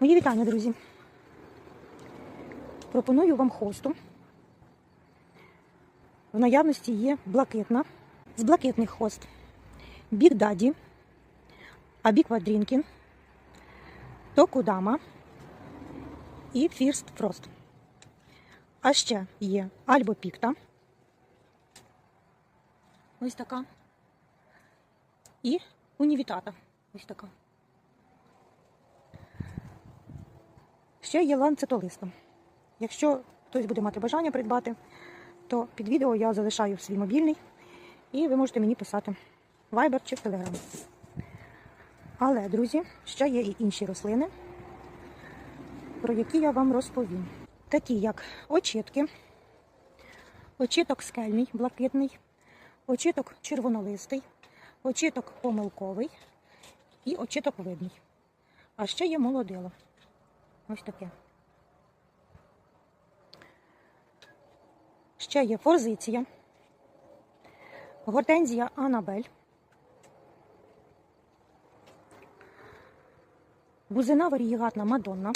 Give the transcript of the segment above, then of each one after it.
Мої вітання, друзі. Пропоную вам хосту. В наявності є блакитна. З блакитних хост Big Daddy, Абі Квадрінкін, Токудама і First Frost. А ще є Альбо Пікта. Ось така. І унівітата. Ось така. Ще є ланцетолиста. Якщо хтось буде мати бажання придбати, то під відео я залишаю свій мобільний і ви можете мені писати Viber чи в Telegram. Але, друзі, ще є і інші рослини, про які я вам розповім. Такі як очітки, очіток скельний, блакитний, очіток червонолистий, очіток помилковий і очіток видний. А ще є молодило. Ось таке. Ще є форзиція, гортензія Анабель, бузина варієгатна Мадонна,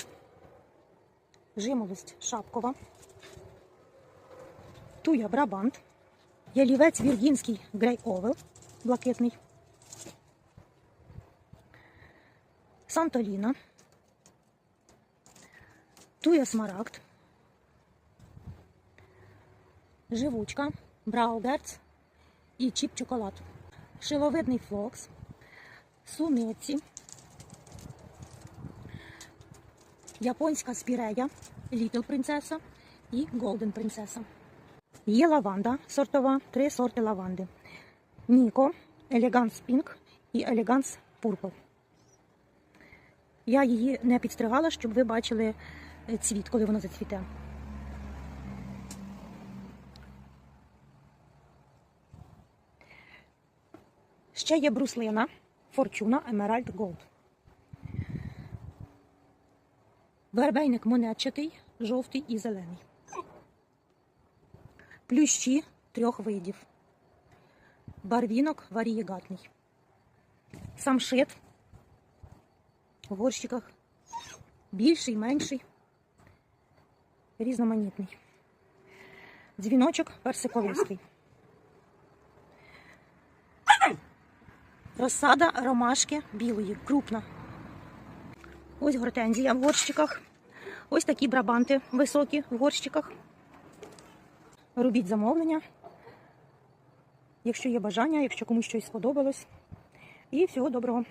жимолость Шапкова, туя Брабант, ялівець Віргінський Грей Овел, блакитний, Сантоліна, туя Смарагд, живучка, брауберц і чіп чоколад, шиловидний флокс, суниці, японська спірея, Літл принцеса і Голден принцеса. Є лаванда сортова, три сорти лаванди. Ніко, Елеганс Пінк і Елеганс Пурпл. Я її не підстригала, щоб ви бачили цвіт, коли вона зацвіте. Ще є бруслина Форчуна Emerald Gold. Вербейник монетчатий, жовтий і зелений. Плющі трьох видів. Барвінок варієгатний. Самшит в горщиках. Більший, менший, різноманітний. Дзвіночок персиколистий. Розсада ромашки білої, крупна. Ось гортензія в горщиках. Ось такі брабанти високі в горщиках. Робіть замовлення, якщо є бажання, якщо комусь щось сподобалось. І всього доброго.